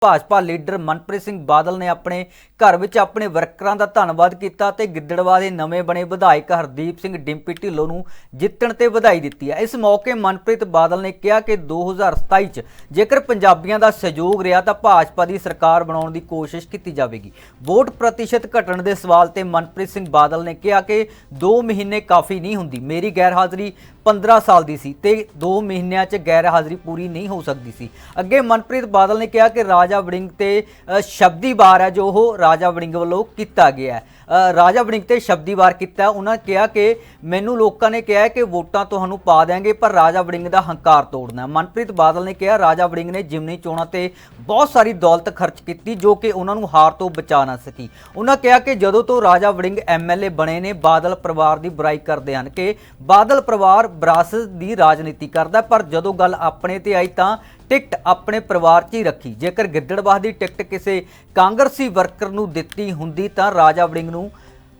Bhajpa leader Manpreet Singh Badal ਨੇ ਆਪਣੇ ਘਰ ਵਿੱਚ ਆਪਣੇ ਵਰਕਰਾਂ ਦਾ ਧੰਨਵਾਦ ਕੀਤਾ ਤੇ ਗਿੱਦੜਵਾ ਦੇ ਨਵੇਂ ਬਣੇ ਵਿਧਾਇਕ ਹਰਦੀਪ ਸਿੰਘ ਡਿੰਪੀ ਢਿੱਲੋਂ ਨੂੰ ਜਿੱਤਣ ਤੇ ਵਧਾਈ ਦਿੱਤੀ ਹੈ। ਇਸ ਮੌਕੇ ਮਨਪ੍ਰੀਤ ਬਾਦਲ ਨੇ ਕਿਹਾ ਕਿ 2027 ਚ ਜੇਕਰ ਪੰਜਾਬੀਆਂ ਦਾ ਸਹਿਯੋਗ ਰਿਹਾ ਤਾਂ ਭਾਜਪਾ ਦੀ ਸਰਕਾਰ ਬਣਾਉਣ ਦੀ ਕੋਸ਼ਿਸ਼ ਕੀਤੀ ਜਾਵੇਗੀ। ਵੋਟ ਪ੍ਰਤੀਸ਼ਤ ਘਟਣ ਦੇ ਸਵਾਲ ਤੇ ਮਨਪ੍ਰੀਤ ਸਿੰਘ ਬਾਦਲ ਨੇ ਕਿਹਾ ਕਿ 2 ਮਹੀਨੇ ਕਾਫੀ ਨਹੀਂ ਹੁੰਦੀ, ਮੇਰੀ ਗੈਰ ਹਾਜ਼ਰੀ 15 ਸਾਲ ਦੀ ਸੀ ਤੇ 2 ਮਹੀਨਿਆਂ 'ਚ ਗੈਰ ਹਾਜ਼ਰੀ ਪੂਰੀ ਨਹੀਂ ਹੋ ਸਕਦੀ ਸੀ। ਅੱਗੇ ਮਨਪ੍ਰੀਤ ਬਾਦਲ ਨੇ ਕਿਹਾ ਕਿ ਰਾਜ ਰਾਜਾ ਵੜਿੰਗ ਤੇ ਸ਼ਬਦੀ ਵਾਰ ਹੈ ਜੋ ਉਹ ਰਾਜਾ ਵੜਿੰਗ ਵੱਲੋਂ ਕੀਤਾ ਗਿਆ ਹੈ। ਰਾਜਾ ਵੜਿੰਗ ਤੇ ਸ਼ਬਦੀ ਵਾਰ ਕੀਤਾ ਉਹਨਾਂ ਕਿਹਾ ਕਿ ਮੈਨੂੰ ਲੋਕਾਂ ਨੇ ਕਿਹਾ ਕਿ ਵੋਟਾਂ ਤੁਹਾਨੂੰ ਪਾ ਦਿਆਂਗੇ, ਪਰ ਰਾਜਾ ਵੜਿੰਗ ਦਾ ਹੰਕਾਰ ਤੋੜਨਾ ਮਨਪ੍ਰੀਤ ਬਾਦਲ ਨੇ ਕਿਹਾ, ਰਾਜਾ ਵੜਿੰਗ ਨੇ ਜਿਮਨੀ ਚੋਣਾਂ ਤੇ ਬਹੁਤ ਸਾਰੀ ਦੌਲਤ ਖਰਚ ਕੀਤੀ ਜੋ ਕਿ ਉਹਨਾਂ ਨੂੰ ਹਾਰ ਤੋਂ ਬਚਾ ਨਾ ਸਕੀ। ਉਹਨਾਂ ਕਿਹਾ ਕਿ ਜਦੋਂ ਤੋਂ ਰਾਜਾ ਵੜਿੰਗ ਐਮਐਲਏ ਬਣੇ ਨੇ, ਬਾਦਲ ਪਰਿਵਾਰ ਦੀ ਬੁਰਾਈ ਕਰਦੇ ਹਨ ਕਿ ਬਾਦਲ ਪਰਿਵਾਰ ਵਿਰਾਸਤ ਦੀ ਰਾਜਨੀਤੀ ਕਰਦਾ ਪਰ ਜਦੋਂ ਗੱਲ ਆਪਣੇ ਤੇ ਆਈ ਤਾਂ ਟਿਕਟ ਆਪਣੇ ਪਰਿਵਾਰ 'ਚ ਹੀ ਰੱਖੀ। ਜੇਕਰ ਗਿੱਦੜਬਾਹ ਦੀ ਟਿਕਟ ਕਿਸੇ ਕਾਂਗਰਸੀ ਵਰਕਰ ਨੂੰ ਦਿੱਤੀ ਹੁੰਦੀ ਤਾਂ ਰਾਜਾ ਵੜਿੰਗ ਨੂੰ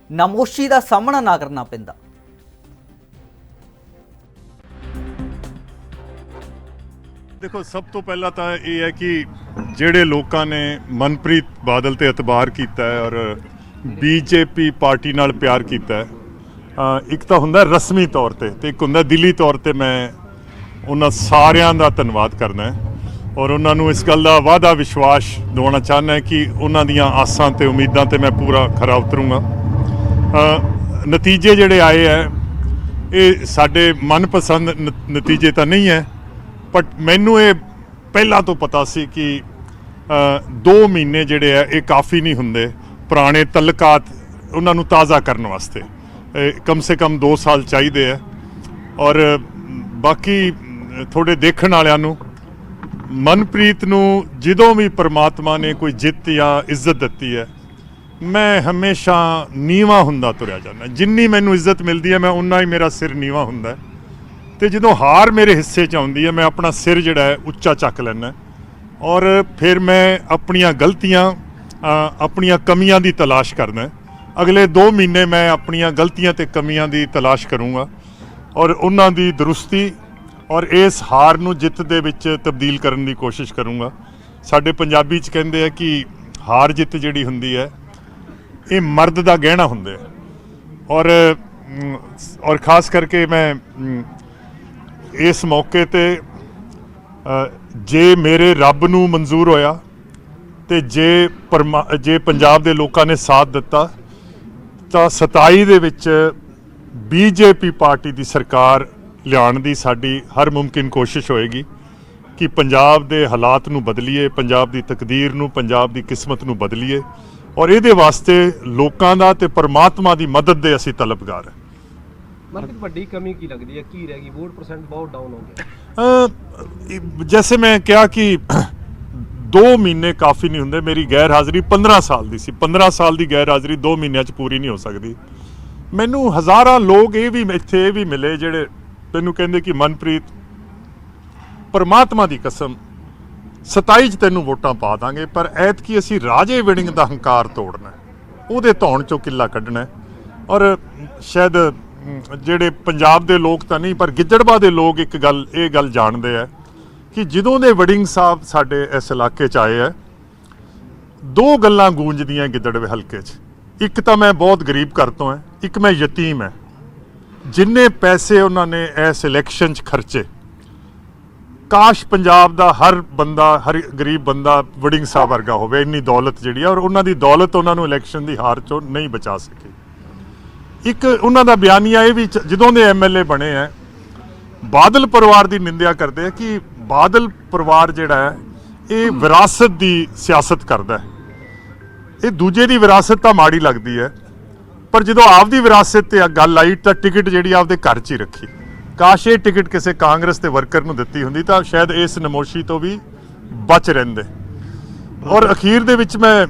ਨਮੋਸ਼ੀ ਦਾ ਸਾਹਮਣਾ ਨਾ ਕਰਨਾ ਪੈਂਦਾ। ਦੇਖੋ ਸਭ ਤੋਂ ਪਹਿਲਾਂ ਤਾਂ ਇਹ ਹੈ ਕਿ ਜਿਹੜੇ ਲੋਕਾਂ ਨੇ ਮਨਪ੍ਰੀਤ ਬਾਦਲ ਤੇ ਇਤਬਾਰ ਕੀਤਾ ਹੈ ਔਰ ਬੀਜੇਪੀ ਪਾਰਟੀ ਨਾਲ ਪਿਆਰ ਕੀਤਾ ਹੈ ਅ, ਇੱਕ ਤਾਂ ਹੁੰਦਾ ਰਸਮੀ ਤੌਰ ਤੇ ਤੇ ਇੱਕ ਹੁੰਦਾ ਦਿੱਲੀ ਤੌਰ ਤੇ ਮੈਂ ਉਹਨਾਂ ਸਾਰਿਆਂ ਦਾ ਧੰਨਵਾਦ ਕਰਦਾ ਹੈ ਔਰ ਉਹਨਾਂ ਨੂੰ ਇਸ ਗੱਲ ਦਾ ਵਾਅਦਾ ਵਿਸ਼ਵਾਸ ਦਿਵਾਉਣਾ ਚਾਹੁੰਦਾ ਕਿ ਉਹਨਾਂ ਦੀਆਂ ਆਸਾਂ ਤੇ ਉਮੀਦਾਂ ਤੇ ਮੈਂ ਪੂਰਾ ਖਰਾ ਉਤਰੂੰਗਾ। ਨਤੀਜੇ ਜਿਹੜੇ ਆਏ ਹੈ, ਇਹ ਸਾਡੇ ਮਨਪਸੰਦ ਨ- ਨਤੀਜੇ ਤਾਂ ਨਹੀਂ ਹੈ ਬਟ ਮੈਨੂੰ ਇਹ ਪਹਿਲਾਂ ਤੋਂ ਪਤਾ ਸੀ ਕਿ 2 ਮਹੀਨੇ ਜਿਹੜੇ ਆ ਇਹ ਕਾਫੀ ਨਹੀਂ ਹੁੰਦੇ, ਪੁਰਾਣੇ ਤਲਕਾਤ ਉਹਨਾਂ ਨੂੰ ਤਾਜ਼ਾ ਕਰਨ ਵਾਸਤੇ। ਇਹ ਕਮ ਸੇ ਕਮ 2 ਸਾਲ ਚਾਹੀਦੇ ਆ ਔਰ ਬਾਕੀ ਤੁਹਾਡੇ ਦੇਖਣ ਵਾਲਿਆਂ ਨੂੰ, ਮਨਪ੍ਰੀਤ ਨੂੰ ਜਦੋਂ ਵੀ ਪਰਮਾਤਮਾ ਨੇ ਕੋਈ ਜਿੱਤ ਜਾਂ ਇੱਜ਼ਤ ਦਿੱਤੀ ਹੈ, ਮੈਂ ਹਮੇਸ਼ਾ ਨੀਵਾ ਹੁੰਦਾ ਤੁਰਿਆ ਜਾਂਦਾ। ਜਿੰਨੀ ਮੈਨੂੰ ਇੱਜ਼ਤ ਮਿਲਦੀ ਹੈ, ਮੈਂ ਉਨਾ ਹੀ ਮੇਰਾ ਸਿਰ ਨੀਵਾ ਹੁੰਦਾ ਹੈ। ਤੇ ਜਦੋਂ ਹਾਰ ਮੇਰੇ ਹਿੱਸੇ ਚ ਆਉਂਦੀ ਹੈ, ਮੈਂ ਆਪਣਾ ਸਿਰ ਜਿਹੜਾ ਹੈ ਉੱਚਾ ਚੱਕ ਲੈਣਾ ਔਰ ਫਿਰ ਮੈਂ ਆਪਣੀਆਂ ਗਲਤੀਆਂ ਆਪਣੀਆਂ ਕਮੀਆਂ ਦੀ ਤਲਾਸ਼ ਕਰਨਾ ਅਗਲੇ 2 ਮਹੀਨੇ ਮੈਂ ਆਪਣੀਆਂ ਗਲਤੀਆਂ ਤੇ ਕਮੀਆਂ ਦੀ ਤਲਾਸ਼ ਕਰੂੰਗਾ। ਔਰ ਉਹਨਾਂ ਦੀ ਦਰੁਸਤੀ ਔਰ ਇਸ ਹਾਰ ਨੂੰ ਜਿੱਤ ਦੇ ਵਿੱਚ ਤਬਦੀਲ ਕਰਨ ਦੀ ਕੋਸ਼ਿਸ਼ ਕਰੂੰਗਾ। ਸਾਡੇ ਪੰਜਾਬੀ ਚ ਕਹਿੰਦੇ ਆ ਕਿ ਹਾਰ ਜਿੱਤ ਜਿਹੜੀ ਹੁੰਦੀ ਹੈ, ਇਹ ਮਰਦ ਦਾ ਗਹਿਣਾ ਹੁੰਦਾ ਹੈ। ਔਰ ਔਰ ਖਾਸ ਕਰਕੇ ਮੈਂ ਇਸ ਮੌਕੇ ਤੇ ਜੇ ਮੇਰੇ ਰੱਬ ਨੂੰ ਮਨਜ਼ੂਰ ਹੋਇਆ ਤੇ ਜੇ ਪਰਮਾ- ਜੇ ਪੰਜਾਬ ਦੇ ਲੋਕਾਂ ਨੇ ਸਾਥ ਦਿੱਤਾ, ਤਾਂ 27 ਦੇ ਵਿੱਚ ਬੀਜੇਪੀ ਪਾਰਟੀ ਦੀ ਸਰਕਾਰ ਲਿਆਉਣ ਦੀ ਸਾਡੀ ਹਰ ਮੁਮਕਿਨ ਕੋਸ਼ਿਸ਼ ਹੋਏਗੀ ਕਿ ਪੰਜਾਬ ਦੇ ਹਾਲਾਤ ਨੂੰ ਬਦਲੀਏ ਪੰਜਾਬ ਦੀ ਤਕਦੀਰ ਨੂੰ ਪੰਜਾਬ ਦੀ ਕਿਸਮਤ ਨੂੰ ਬਦਲੀਏ ਔਰ ਇਹਦੇ ਵਾਸਤੇ ਲੋਕਾਂ ਦਾ ਤੇ ਪਰਮਾਤਮਾ ਦੀ ਮਦਦ ਦੇ ਅਸੀਂ ਤਲਬਗਾਰ ਹਾਂ। ਮਤਲਬ ਵੱਡੀ ਕਮੀ ਕੀ ਲੱਗਦੀ ਹੈ? ਕੀ ਰਹਿ ਗਈ? ਵੋਟ ਪਰਸੈਂਟ ਬਹੁਤ ਡਾਊਨ ਹੋ ਗਿਆ। ਜੈਸੇ ਮੈਂ ਕਿਹਾ ਕਿ 2 ਮਹੀਨੇ ਕਾਫੀ ਨਹੀਂ ਹੁੰਦੇ ਮੇਰੀ ਗੈਰ ਹਾਜ਼ਰੀ 15 ਸਾਲ ਦੀ ਸੀ। 15 ਸਾਲ ਦੀ ਗੈਰ ਹਾਜ਼ਰੀ 2 ਮਹੀਨਿਆਂ ਚ ਪੂਰੀ ਨਹੀਂ ਹੋ ਸਕਦੀ। ਮੈਨੂੰ ਹਜ਼ਾਰਾਂ ਲੋਕ ਇਹ ਵੀ ਇੱਥੇ ਇਹ ਵੀ ਮਿਲੇ ਜਿਹੜੇ ਤੈਨੂੰ ਕਹਿੰਦੇ ਕਿ ਮਨਪ੍ਰੀਤ, ਪਰਮਾਤਮਾ ਦੀ ਕਸਮ 27 ਚ ਤੈਨੂੰ ਵੋਟਾਂ ਪਾ ਦਾਂਗੇ, ਪਰ ਐਤਕੀ ਅਸੀਂ ਰਾਜੇ ਵਿੜਿੰਗ ਦਾ ਹੰਕਾਰ ਤੋੜਨਾ ਉਹਦੇ ਧੌਣ ਚੋਂ ਕਿੱਲਾ ਕੱਢਣਾ ਔਰ ਸ਼ਾਇਦ ਜਿਹੜੇ ਪੰਜਾਬ ਦੇ ਲੋਕ ਤਾਂ ਨਹੀਂ, ਪਰ ਗਿੱਦੜਬਾ ਦੇ ਲੋਕ ਇੱਕ ਗੱਲ, ਇਹ ਗੱਲ ਜਾਣਦੇ ਆ ਕਿ ਜਦੋਂ ਦੇ ਵੜਿੰਗ ਸਾਹਿਬ ਸਾਡੇ ਇਸ ਇਲਾਕੇ ਚ ਆਏ ਆ, ਦੋ ਗੱਲਾਂ ਗੂੰਜਦੀਆਂ ਗਿੱਦੜਵੇ ਹਲਕੇ 'ਚ। ਇੱਕ ਤਾਂ ਮੈਂ ਬਹੁਤ ਗਰੀਬ ਘਰ ਤੋਂ ਹਾਂ, ਇੱਕ ਮੈਂ ਯਤੀਮ ਹਾਂ। ਜਿੰਨੇ ਪੈਸੇ ਉਹਨਾਂ ਨੇ ਇਸ ਇਲੈਕਸ਼ਨ 'ਚ ਖਰਚੇ, ਕਾਸ਼ ਪੰਜਾਬ ਦਾ ਹਰ ਬੰਦਾ, ਹਰ ਗਰੀਬ ਬੰਦਾ ਵੜਿੰਗ ਸਾਹਿਬ ਵਰਗਾ ਹੋਵੇ, ਇੰਨੀ ਦੌਲਤ ਜਿਹੜੀ ਆ, ਔਰ ਉਹਨਾਂ ਦੀ ਦੌਲਤ ਉਹਨਾਂ ਨੂੰ ਇਲੈਕਸ਼ਨ ਦੀ ਹਾਰ 'ਚੋਂ ਨਹੀਂ ਬਚਾ ਸਕੀ। ਇੱਕ ਉਹਨਾਂ ਦਾ ਬਿਆਨੀਆ ਇਹ ਵੀ ਜਦੋਂ ਦੇ ਐਮਐਲਏ ਬਣੇ ਆ, ਬਾਦਲ ਪਰਿਵਾਰ ਦੀ ਨਿੰਦਿਆ ਕਰਦੇ ਆ ਕਿ ਬਾਦਲ ਪਰਿਵਾਰ ਜਿਹੜਾ ਹੈ, ਇਹ ਵਿਰਾਸਤ ਦੀ ਸਿਆਸਤ ਕਰਦਾ ਹੈ। ਇਹ ਦੂਜੇ ਦੀ ਵਿਰਾਸਤ ਤਾਂ ਮਾੜੀ ਲੱਗਦੀ ਹੈ। ਪਰ ਜਦੋਂ ਆਪਦੀ ਵਿਰਾਸਤ ਤੇ ਗੱਲ ਆਈ ਤਾਂ ਟਿਕਟ ਜਿਹੜੀ ਆਪਦੇ ਘਰ 'ਚ ਹੀ ਰੱਖੀ। ਕਾਸ਼ ਇਹ ਟਿਕਟ ਕਿਸੇ ਕਾਂਗਰਸ ਦੇ ਵਰਕਰ ਨੂੰ ਦਿੱਤੀ ਹੁੰਦੀ ਤਾਂ ਸ਼ਾਇਦ ਇਸ ਨਮੋਸ਼ੀ ਤੋਂ ਵੀ ਬਚ ਰਹਿੰਦੇ। ਔਰ ਅਖੀਰ ਦੇ ਵਿੱਚ ਮੈਂ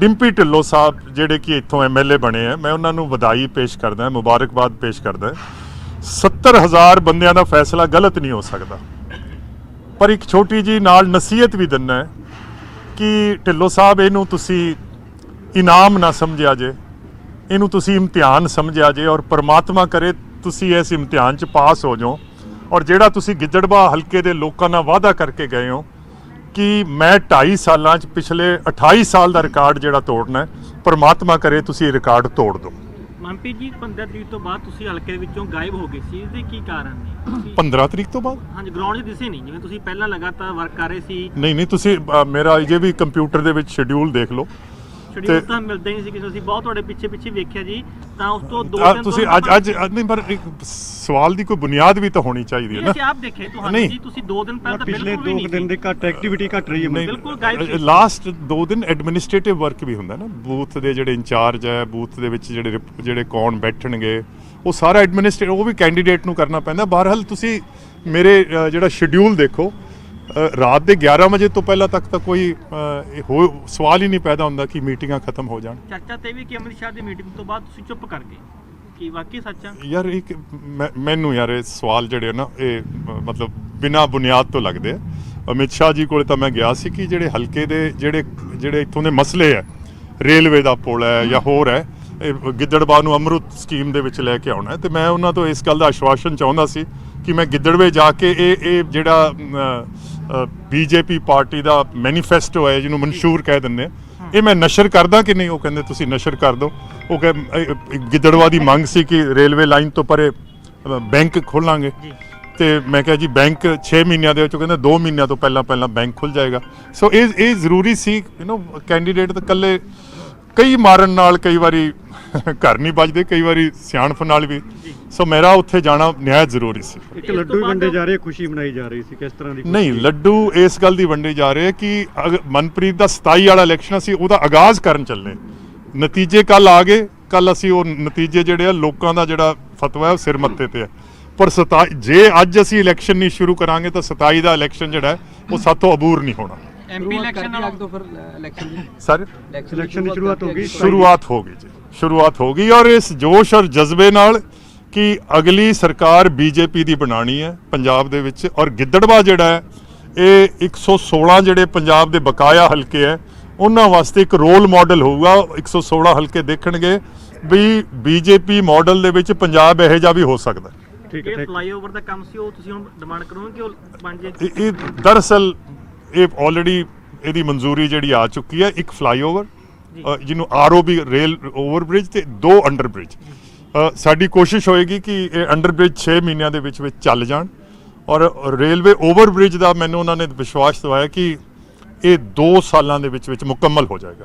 ਡਿੰਪੀ ਢਿੱਲੋਂ ਸਾਹਿਬ ਜਿਹੜੇ ਕਿ ਇੱਥੋਂ ਐਮਐਲਏ ਬਣੇ ਆ, ਮੈਂ ਉਹਨਾਂ ਨੂੰ ਵਧਾਈ ਪੇਸ਼ ਕਰਦਾ, ਮੁਬਾਰਕਬਾਦ ਪੇਸ਼ ਕਰਦਾ। 70000 ਬੰਦਿਆਂ ਦਾ ਫੈਸਲਾ ਗਲਤ ਨਹੀਂ ਹੋ ਸਕਦਾ। ਪਰ ਇੱਕ ਛੋਟੀ ਜੀ ਨਾਲ ਨਸੀਹਤ ਵੀ ਦਿੰਨਾ ਕਿ ਢਿੱਲੋਂ ਸਾਹਿਬ, ਇਹਨੂੰ ਤੁਸੀਂ ਇਨਾਮ ਨਾ ਸਮਝਿਆ ਜੇ। ਇਹਨੂੰ ਤੁਸੀਂ ਇਮਤਿਹਾਨ ਸਮਝਿਆ ਜੇ ਔਰ ਪ੍ਰਮਾਤਮਾ ਕਰੇ ਤੁਸੀਂ ਇਸ ਇਮਤਿਹਾਨ 'ਚ ਪਾਸ ਹੋ ਜਾਓ। ਔਰ ਜਿਹੜਾ ਤੁਸੀਂ ਗਿੱਦੜਬਾ ਹਲਕੇ ਦੇ ਲੋਕਾਂ ਨਾਲ ਵਾਅਦਾ ਕਰਕੇ ਗਏ ਹੋ ਕਿ ਮੈਂ 2.5 ਸਾਲਾਂ 'ਚ ਪਿਛਲੇ 28 ਸਾਲ ਦਾ ਰਿਕਾਰਡ ਜਿਹੜਾ ਤੋੜਨਾ ਹੈ ਪਰਮਾਤਮਾ ਕਰੇ ਤੁਸੀਂ ਇਹ ਰਿਕਾਰਡ ਤੋੜ ਦਿਓ। ਮਨਪ੍ਰੀਤ ਜੀ 15 ਤਰੀਕ ਤੋਂ ਬਾਅਦ ਤੁਸੀਂ ਹਲਕੇ ਵਿੱਚੋਂ ਗਾਇਬ ਹੋ ਗਏ ਸੀ ਇਸ ਦੇ ਕੀ ਕਾਰਨ ਨੇ? ਤੁਸੀਂ- 15 ਤਰੀਕ ਤੋਂ ਬਾਅਦ? ਹਾਂਜੀ ਗਰਾਊਂਡ 'ਚ ਦਿਸੇ ਨਹੀਂ ਜਿਵੇਂ ਤੁਸੀਂ ਪਹਿਲਾਂ ਲਗਾਤਾਰ ਵਰਕ ਕਰ ਰਹੇ ਸੀ। ਨਹੀਂ ਨਹੀਂ ਤੁਸੀਂ ਮੇਰਾ ਅਜੇ ਵੀ ਕੰਪਿਊਟਰ ਦੇ ਵਿੱਚ ਸ਼ਡਿਊਲ ਦੇਖ ਲਓ। ਸ਼ਡਿਊਲ ਤੇ- ਤਾਂ ਮਿਲਦਾ ਹੀ ਨਹੀਂ ਸੀ ਕਿਸੇ ਨੂੰ। ਅਸੀਂ ਬਹੁਤ ਤੁਹਾਡੇ ਪਿੱਛੇ ਪਿੱਛੇ ਵੇਖਿਆ ਜੀ। ਤਾਂ ਉਸ ਤੋਂ ਦੋ ਆ, ਦਿਨ ਤੁਸੀਂ ਤੋਂ ਅੱਜ ਅੱਜ ਅੱਜ ਨਹੀਂ ਪਰ ਇੱਕ ਸਵਾਲ ਦੀ ਕੋਈ ਬੁਨਿਆਦ ਵੀ ਤਾਂ ਹੋਣੀ ਚਾਹੀਦੀ ਹੈ ਨਹੀਂ, ਨਾ। ਅਸੀਂ ਆਪ ਦੇਖੇ ਤੁਹਾਨੂੰ ਨਹੀਂ। ਜੀ। ਤੁਸੀਂ ਦੋ ਦਿਨ ਪਹਿਲਾਂ ਤਾਂ ਪਿਛਲੇ ਬਿਲਕੁਲ ਵੀ 2 ਨਹੀਂ ਦਿਨ ਦੇ ਘੱਟ ਐਕਟੀਵਿਟੀ ਘੱਟ ਰਹੀ ਹੈ ਨਹੀਂ ਬਿਲਕੁਲ ਗਾਇਬ ਸੀ। ਲਾਸਟ ਦੋ ਦਿਨ ਐਡਮਿਨਿਸਟ੍ਰੇਟਿਵ ਵਰਕ ਵੀ ਹੁੰਦਾ ਨਾ। ਬੂਥ ਦੇ ਜਿਹੜੇ ਇੰਚਾਰਜ ਹੈ ਬੂਥ ਦੇ ਵਿੱਚ ਜਿਹੜੇ ਰਿਪ- ਜਿਹੜੇ ਕੌਣ ਬੈਠਣਗੇ ਉਹ ਸਾਰਾ ਐਡਮਿਨਿਸਟ੍ਰੇਟ ਉਹ ਵੀ ਕੈਂਡੀਡੇਟ ਨੂੰ ਕਰਨਾ ਪੈਂਦਾ। ਬਹਰਹਾਲ ਤੁਸੀਂ ਮੇਰੇ ਜਿਹੜਾ ਸ਼ਡਿਊਲ ਦੇਖੋ ਰਾਤ ਦੇ 11 ਵਜੇ ਤੋਂ ਪਹਿਲਾਂ ਤੱਕ ਤਾਂ ਕੋਈ ਸਵਾਲ ਹੀ ਨਹੀਂ ਪੈਦਾ ਹੁੰਦਾ ਕਿ ਮੀਟਿੰਗਾਂ ਖਤਮ ਹੋ ਜਾਣ। ਚਰਚਾ ਤੇ ਵੀ ਕਿ ਅਮਰਿਤ ਸ਼ਾਹ ਦੀ ਮੀਟਿੰਗ ਤੋਂ ਬਾਅਦ ਤੁਸੀਂ ਚੁੱਪ ਕਰ ਗਏ। ਕੀ ਵਾਕਈ ਸੱਚ ਯਾਰ ਇੱਕ ਮੈਨੂੰ ਯਾਰ ਇਹ ਸਵਾਲ ਜਿਹੜੇ ਨਾ ਇਹ ਮਤਲਬ ਬਿਨਾ ਬੁਨਿਆਦ ਤੋਂ ਲੱਗਦੇ ਆ। ਅਮਿਤ ਸ਼ਾਹ ਜੀ ਕੋਲੇ ਤਾਂ ਮੈਂ ਗਿਆ ਸੀ ਕਿ ਜਿਹੜੇ ਹਲਕੇ ਦੇ ਜਿਹੜੇ ਜਿਹੜੇ ਇੱਥੋਂ ਦੇ ਮਸਲੇ ਆ ਰੇਲਵੇ ਦਾ ਪੁਲ ਹੈ ਜਾਂ ਹੋਰ ਹੈ ਇਹ ਗਿੱਦੜਬਾਹ ਨੂੰ ਅਮਰੁਤ ਸਕੀਮ ਦੇ ਵਿੱਚ ਲੈ ਕੇ ਆਉਣਾ ਤੇ ਮੈਂ ਉਹਨਾਂ ਤੋਂ ਇਸ ਗੱਲ ਦਾ ਆਸ਼ਵਾਸਨ ਚਾਹੁੰਦਾ ਸੀ ਕਿ ਮੈਂ ਗਿੱਦੜਵੇ ਜਾ ਕੇ ਇਹ ਇਹ ਜਿਹੜਾ ਬੀਜੇਪੀ ਪਾਰਟੀ ਦਾ ਮੈਨੀਫੈਸਟੋ ਹੈ ਜਿਹਨੂੰ ਮਨਸ਼ੂਰ ਕਹਿ ਦਿੰਦੇ ਆ। ਇਹ ਮੈਂ ਨਸ਼ਰ ਕਰਦਾ ਕਿ ਨਹੀਂ? ਉਹ ਕਹਿੰਦੇ ਤੁਸੀਂ ਨਸ਼ਰ ਕਰ ਦਿਓ। ਉਹ ਕਹੇ ਗਿੱਦੜਵਾ ਦੀ ਮੰਗ ਸੀ ਕਿ ਰੇਲਵੇ ਲਾਈਨ ਤੋਂ ਪਰੇ ਬੈਂਕ ਖੋਲਾਂਗੇ। ਤੇ ਮੈਂ ਕਿਹਾ ਜੀ ਬੈਂਕ 6 ਮਹੀਨਿਆਂ ਦੇ ਵਿੱਚ ਕਹਿੰਦੇ 2 ਮਹੀਨਿਆਂ ਤੋਂ ਪਹਿਲਾਂ ਪਹਿਲਾਂ ਬੈਂਕ ਖੁੱਲ ਜਾਏਗਾ। ਸੋ ਇਹ ਇਹ ਜ਼ਰੂਰੀ ਸੀ ਯੂ نو ਕੈਂਡੀਡੇਟ ਤਾਂ ਇਕੱਲੇ ਕਈ ਮਾਰਨ ਨਾਲ ਕਈ ਵਾਰੀ ਘਰ ਨਹੀਂ ਬਚਦੇ ਕਈ ਵਾਰੀ ਸਿਆਣਪ ਨਾਲ ਵੀ। ਸੋ ਮੇਰਾ ਉੱਥੇ ਜਾਣਾ ਨਿਹਾਇਤ ਜ਼ਰੂਰੀ ਸੀ। ਇੱਕ ਲੱਡੂ ਵੀ ਵੰਡੇ ਜਾ ਰਹੇ ਖੁਸ਼ੀ ਮਨਾਈ ਜਾ ਰਹੀ ਸੀ ਕਿਸ ਤਰ੍ਹਾਂ ਦੀ ਨਹੀਂ ਲੱਡੂ ਇਸ ਗੱਲ ਦੀ ਵੰਡੇ ਜਾ ਰਹੇ ਕਿ ਮਨਪ੍ਰੀਤ ਦਾ 27 ਵਾਲਾ ਇਲੈਕਸ਼ਨ ਅਸੀਂ ਉਹਦਾ ਆਗਾਜ਼ ਕਰਨ ਚੱਲੇ। ਨਤੀਜੇ ਕੱਲ ਆ ਗਏ ਕੱਲ ਅਸੀਂ ਉਹ ਨਤੀਜੇ ਜਿਹੜੇ ਆ ਲੋਕਾਂ ਦਾ ਜਿਹੜਾ ਫਤਵਾ ਹੈ ਉਹ ਸਿਰ ਮੱਤੇ ਤੇ ਹੈ। ਪਰ 27 ਜੇ ਅੱਜ ਅਸੀਂ ਇਲੈਕਸ਼ਨ ਨਹੀਂ ਸ਼ੁਰੂ ਕਰਾਂਗੇ ਤਾਂ 27 ਦਾ ਇਲੈਕਸ਼ਨ ਜਿਹੜਾ ਉਹ ਸਾਤੋਂ ਅਬੂਰ ਨਹੀਂ ਹੋਣਾ। ਐਮਪੀ ਇਲੈਕਸ਼ਨ ਨਾਲ ਤੋਂ ਫਿਰ ਇਲੈਕਸ਼ਨ ਦੀ ਸਰ ਇਲੈਕਸ਼ਨ ਦੀ ਸ਼ੁਰੂਆਤ ਹੋ ਗਈ। ਸ਼ੁਰੂਆਤ ਹੋ ਗਈ ਜੀ। ਸ਼ੁਰੂਆਤ ਹੋ ਗਈ ਔਰ ਇਸ ਜੋਸ਼ ਔਰ ਜਜ਼ਬੇ ਨਾਲ ਕਿ ਅਗਲੀ ਸਰਕਾਰ ਬੀਜੇਪੀ ਦੀ ਬਣਾਣੀ ਹੈ ਪੰਜਾਬ ਦੇ ਵਿੱਚ ਔਰ ਗਿੱਦੜਵਾ ਜਿਹੜਾ ਹੈ ਇਹ 116 ਜਿਹੜੇ ਪੰਜਾਬ ਦੇ ਬਕਾਇਆ ਹਲਕੇ ਹੈ ਉਹਨਾਂ ਵਾਸਤੇ ਇੱਕ ਰੋਲ ਮਾਡਲ ਹੋਊਗਾ 116 ਹਲਕੇ ਦੇਖਣਗੇ ਵੀ ਬੀਜੇਪੀ ਮਾਡਲ ਦੇ ਵਿੱਚ ਪੰਜਾਬ ਇਹੋ ਜਿਹਾ ਵੀ ਹੋ ਸਕਦਾ। ਠੀਕ ਹੈ ਫਲਾਈਓਵਰ ਦਾ ਕੰਮ ਸੀ ਉਹ ਤੁਸੀਂ ਹੁਣ ਡਿਮਾਂਡ ਕਰੋਗੇ ਕਿ ਉਹ ਬਣ ਜੇ? ਇਹ ਦਰਅਸਲ ਇਹ ਆਲਰੇਡੀ ਇਹਦੀ ਮਨਜ਼ੂਰੀ ਜਿਹੜੀ ਆ ਚੁੱਕੀ ਹੈ ਇੱਕ ਫਲਾਈਓਵਰ ਜਿਹਨੂੰ ਆਰਓਬੀ ਰੇਲ ਓਵਰਬ੍ਰਿਜ ਤੇ ਦੋ ਅੰਡਰਬ੍ਰਿਜ। ਸਾਡੀ ਕੋਸ਼ਿਸ਼ ਹੋਏਗੀ ਕਿ ਇਹ ਅੰਡਰਬ੍ਰਿਜ 6 ਮਹੀਨਿਆਂ ਦੇ ਵਿੱਚ ਵਿੱਚ ਚੱਲ ਜਾਣ। ਔਰ ਰੇਲਵੇ ਓਵਰਬ੍ਰਿਜ ਦਾ ਮੈਨੂੰ ਉਹਨਾਂ ਨੇ ਵਿਸ਼ਵਾਸ ਦਿਵਾਇਆ ਕਿ ਇਹ 2 ਸਾਲਾਂ ਦੇ ਵਿੱਚ ਵਿੱਚ ਮੁਕੰਮਲ ਹੋ ਜਾਏਗਾ।